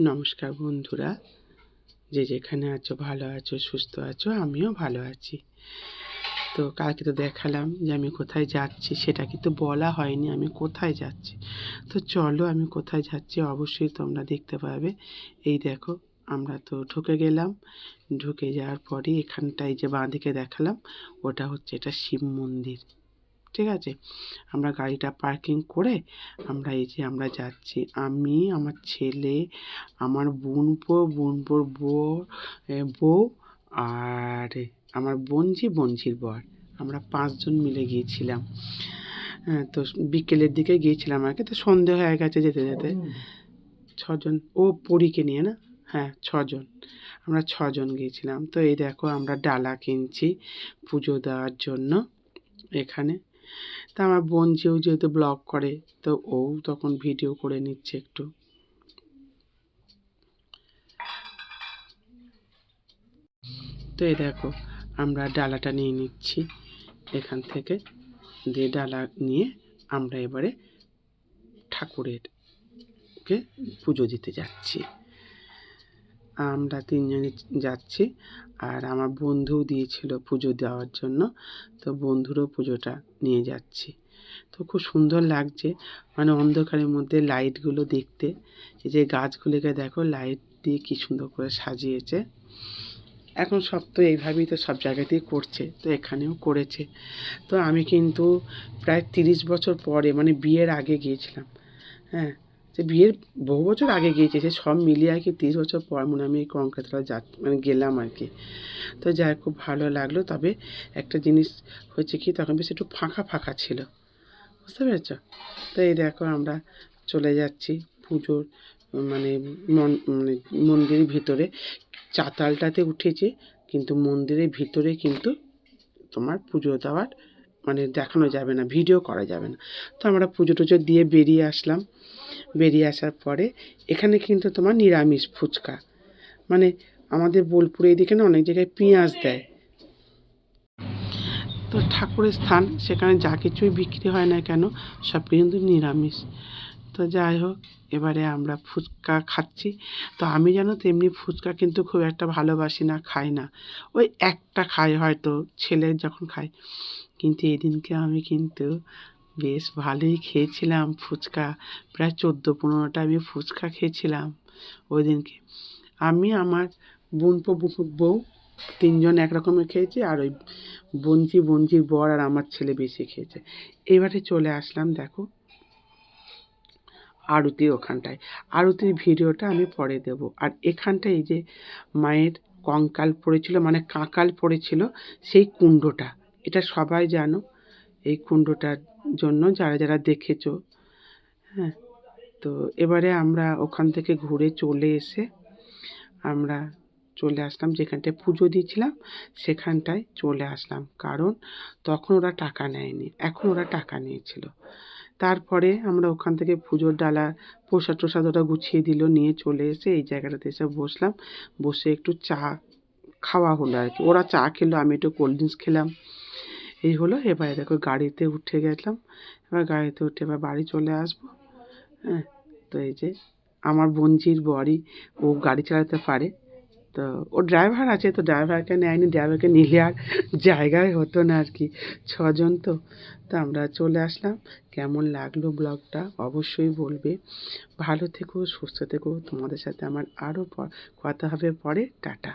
নমস্কার বন্ধুরা। যে যেখানে আছো, ভালো আছো, সুস্থ আছো, আমিও ভালো আছি। তো কালকে তো দেখালাম যে আমি কোথায় যাচ্ছি, সেটা কিন্তু বলা হয়নি আমি কোথায় যাচ্ছি। তো চলো আমি কোথায় যাচ্ছি অবশ্যই তোমরা দেখতে পাবে। এই দেখো, আমরা তো ঢুকে গেলাম। ঢুকে যাওয়ার পরে এখানটায় যে বাঁ দিকে দেখালাম, ওটা হচ্ছে এটা শিব মন্দির। ঠিক আছে? আমরা গাড়িটা পার্কিং করে আমরা এই যে আমরা যাচ্ছি। আমি আমার ছেলে আমার বোনপো বোনপোর বউ বউ আর আমার বঞ্জি বঞ্জির বর। আমরা পাঁচজন মিলে গিয়েছিলাম। হ্যাঁ তো বিকেলের দিকে গিয়েছিলাম আর কি। তো সন্ধে হয়ে গেছে যেতে যেতে। ছজন। ও পরীকে নিয়ে না? হ্যাঁ ছজন। আমরা ছজন গিয়েছিলাম। তো এই দেখো আমরা ডালা কিনছি পুজো দেওয়ার জন্য এখানে। তা আমার বোন যেও যেহেতু ব্লগ করে, তো ও তখন ভিডিও করে নিচ্ছে একটু। তো এই দেখো, আমরা ডালাটা নিয়ে নিচ্ছি এখান থেকে। দিয়ে ডালা নিয়ে আমরা এবারে ঠাকুরের কে পুজো দিতে যাচ্ছি। আমরা তিনজনে যাচ্ছি। আর আমার বন্ধুও দিয়েছিল পুজো দেওয়ার জন্য। তো বন্ধুরও পুজোটা নিয়ে যাচ্ছি। তো খুব সুন্দর লাগছে। মানে অন্ধকারের মধ্যে লাইটগুলো দেখতে। এই যে গাছগুলিকে দেখো, লাইট দিয়ে কি সুন্দর করে সাজিয়েছে। এখন সব তো এইভাবেই তো সব জায়গাতেই করছে। তো এখানেও করেছে। তো আমি কিন্তু প্রায় তিরিশ বছর পরে মানে বিয়ের আগে গিয়েছিলাম। হ্যাঁ যে বিয়ের বহু বছর আগে গিয়েছে, সে সব মিলিয়ে আর কি তিরিশ বছর পর মনে আমি কঙ্কাতলা যা মানে গেলাম আর কি। তো যাই খুব ভালো লাগল। তবে একটা জিনিস হচ্ছে কি, তখন বেশ একটু ফাঁকা ফাঁকা ছিল। বুঝতে পেরেছ? তো এই দেখো আমরা চলে যাচ্ছি পুজোর মানে মন মানে মন্দিরের ভিতরে। চাতালটাতে উঠেছে, কিন্তু মন্দিরের ভিতরে কিন্তু তোমার পুজো দেওয়ার মানে দেখানো যাবে না ভিডিও করা যাবে না। তো আমরা পুজো টুজো দিয়ে বেরিয়ে আসলাম। বেরিয়ে আসার পরে এখানে কিন্তু তোমার নিরামিষ ফুচকা। মানে আমাদের বোলপুরে এদিকে না অনেক জায়গায় পেঁয়াজ দেয়। তো ঠাকুরের স্থান, সেখানে যা কিছুই বিক্রি হয় না কেন, সব কিন্তু নিরামিষ। তো যাই হোক, এবারে আমরা ফুচকা খাচ্ছি। তো আমি জানো তো, এমনি ফুচকা কিন্তু খুব একটা ভালোবাসি না, খাই না। ওই একটা খাই হয়তো, ছেলে যখন খাই কিন্তু এদিনকে আমি কিন্তু বেশ ভালোই খেয়েছিলাম ফুচকা। প্রায় চোদ্দ পনেরোটা আমি ফুচকা খেয়েছিলাম ওই দিনকে আমি, আমার বোন বউ তিনজন এক রকমের খেয়েছি, আর ওই বঞ্জি, বঞ্জির বর আর আমার ছেলে বেশি খেয়েছে। এবারে চলে আসলাম, দেখো। আরতি ওখানটায়। আরতির ভিডিওটা আমি পরে দেব। আর এখানটায় এই যে মায়ের কঙ্কাল পড়েছিল মানে কাঁকাল পড়েছিল, সেই কুণ্ডটা। এটা সবাই জানো, এই কুণ্ডটার জন্য যারা যারা দেখেছ হ্যাঁ। তো এবারে আমরা ওখান থেকে ঘুরে চলে এসে আমরা চলে আসলাম, যেখানটায় পুজো দিয়েছিলাম, সেখানটায় চলে আসলাম। কারণ তখন ওরা টাকা নেয়নি, এখন ওরা টাকা নিয়েছিল। তারপরে আমরা ওখান থেকে পুজোর ডালা প্রসাদ টোসাদ ওটা গুছিয়ে দিল, নিয়ে চলে এসে এই জায়গাটাতে এসে বসলাম। বসে একটু চা খাওয়া হলো আর কি। ওরা চা খেলো, আমি একটু কোল্ড ড্রিঙ্কস খেলাম। এই হলো, এবারে দেখো গাড়িতে উঠে গেলাম। এবার গাড়িতে উঠে এবার বাড়ি চলে আসব। হ্যাঁ তো এই যে আমার বোনজির বরই ও গাড়ি চালাতে পারে। তো ও ড্রাইভার আছে তো ড্রাইভারকে নেয়নি ড্রাইভারকে নিলে আর জায়গায় হতো না আর কি। ছজন তো তো আমরা চলে আসলাম। কেমন লাগল ব্লগটা অবশ্যই বলবে। ভালো থেকো, সুস্থ থেকো। তোমাদের সাথে আমার আরও কথা হবে পরে। টাটা।